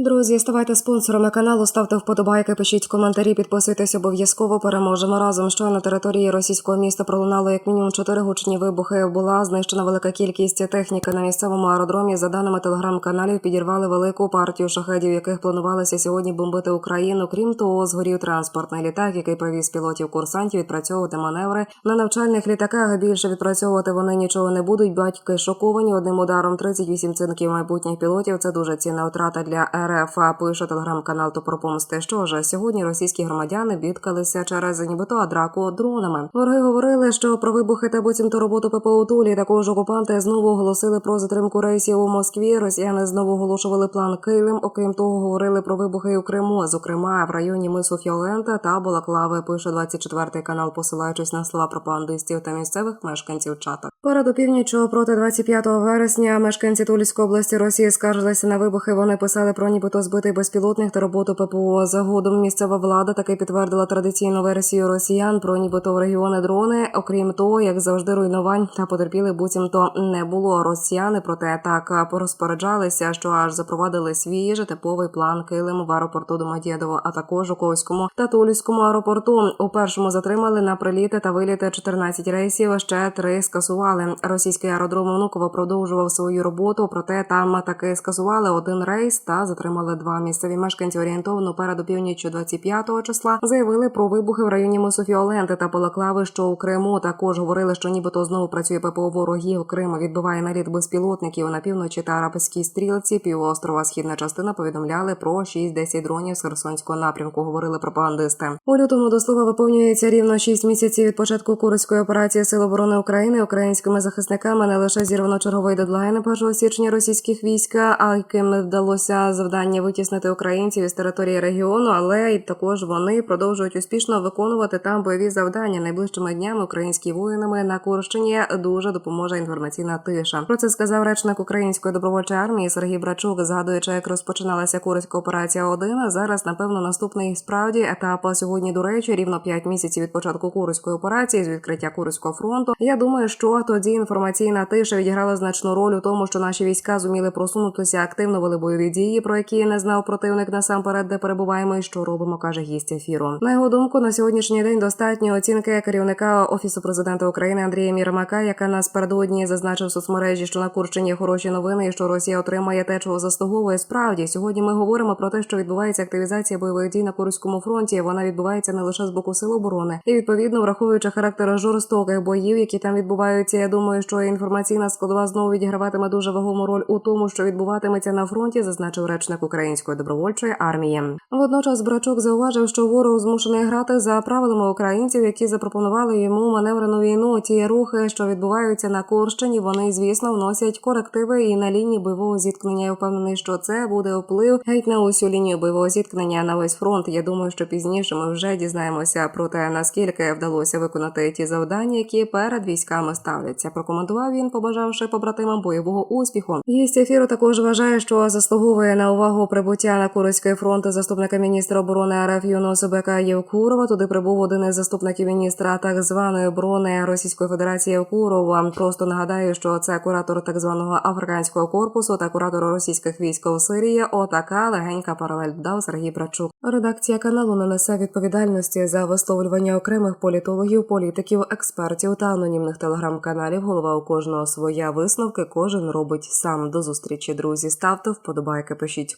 Друзі, ставайте спонсорами каналу, ставте вподобайки, пишіть коментарі, підписуйтесь обов'язково. Переможемо разом. Що на території російського міста пролунало як мінімум чотири гучні вибухи. Була знищена велика кількість техніки на місцевому аеродромі. За даними телеграм-каналів, підірвали велику партію шахедів, яких планувалося сьогодні бомбити Україну. Крім того, згорів транспортний літак, який привіз пілотів курсантів відпрацьовувати маневри на навчальних літаках. Більше відпрацьовувати вони нічого не будуть. Батьки шоковані одним ударом 38 цинків майбутніх пілотів. Це дуже цінна втрата для РФ. Пише телеграм-канал то про помсти. Що ж сьогодні російські громадяни бідкалися через нібито адраку дронами. Вороги говорили, що про вибухи та буцімто роботу ППО Тулі. Також окупанти знову оголосили про затримку рейсів у Москві. Росіяни знову оголошували план Килим. Окрім того, говорили про вибухи у Криму, зокрема в районі мису Фіолента та Балаклави. Пише 24 канал, посилаючись на слова пропагандистів та місцевих мешканців чата. Перед опівнічю проти 25 вересня мешканці Тульської області Росії скаржилися на вибухи. Вони писали про нібито збитий безпілотник та роботу ППО. Згодом місцева влада таки підтвердила традиційну версію росіян про нібито в регіони дрони. Окрім того, як завжди, руйнувань та потерпіли буцімто не було. Росіяни проте так порозпоряджалися, що аж запровадили свій же типовий план килим в аеропорту Домодєдово, а також у Ковському та Тульському аеропорту. У першому затримали на приліти та виліти 14 рейсів. Ще три скасували. Російський аеродром Внуково продовжував свою роботу, проте там таки скасували один рейс та затримали два місцеві мешканці орієнтовно перед опівніччю 25 числа. Заявили про вибухи в районі мису Фіоленти та Балаклави, що у Криму також говорили, що нібито знову працює ППО ворогів. Крим відбиває наліт безпілотників на півночі та арабській стрілці. Півострова східна частина повідомляли про 6-10 дронів з Херсонського напрямку. Говорили пропагандисти. У лютому до слова виповнюється рівно 6 місяців від початку курської операції Сил оборони України українськими захисниками не лише зірвано черговий дедлайн 1 січня російських військ, а яким не вдалося завдання витіснити українців із території регіону, але й також вони продовжують успішно виконувати там бойові завдання. Найближчими днями українські воїнами на Курщині дуже допоможе інформаційна тиша. Про це сказав речник української добровольчої армії Сергій Брачук, згадуючи, як розпочиналася Курська операція 1 а Зараз, напевно, наступний справді етап. Сьогодні, до речі, рівно 5 місяців від початку Курської операції з відкриття Курського фронту. Я думаю, що тоді інформаційна тиша відіграла значну роль у тому, що наші війська зуміли просунутися активно вели бойові дії, про які не знав противник насамперед, де перебуваємо і що робимо, каже гість ефіру. На його думку, на сьогоднішній день достатньо оцінки керівника офісу президента України Андрія Мірмака, яка наспередодні зазначив в соцмережі, що на Курщині хороші новини, і що Росія отримає те, чого заслуговує. Справді сьогодні ми говоримо про те, що відбувається активізація бойових дій на Курському фронті. Вона відбувається не лише з боку сил оборони, і відповідно враховуючи характер жорстоких боїв, які там відбуваються. Я думаю, що інформаційна складова знову відіграватиме дуже вагому роль у тому, що відбуватиметься на фронті, зазначив речник української добровольчої армії. Водночас Брачук зауважив, що ворог змушений грати за правилами українців, які запропонували йому маневрену війну. Ті рухи, що відбуваються на Курщині, вони звісно вносять корективи і на лінії бойового зіткнення. Я впевнений, що це буде вплив геть на усю лінію бойового зіткнення на весь фронт. Я думаю, що пізніше ми вже дізнаємося про те, наскільки вдалося виконати ті завдання, які перед військами ставляться. Прокоментував він, побажавши побратимам бойового успіху. Гість ефіру також вважає, що заслуговує на увагу прибуття на Курицький фронт заступника міністра оборони РФ Юнуса Бека Євкурова. Туди прибув один із заступників міністра так званої оборони Російської Федерації Євкурова. Просто нагадаю, що це куратор так званого африканського корпусу та куратор російських військ у Сирії. Отака легенька паралель дав Сергій Брачук. Редакція каналу не несе відповідальності за висловлювання окремих політологів, політиків, експертів та анонімних телеграм-каналів. Голова у кожного своя висновки. Кожен робить сам. До зустрічі, друзі. Ставте вподобайки, пишіть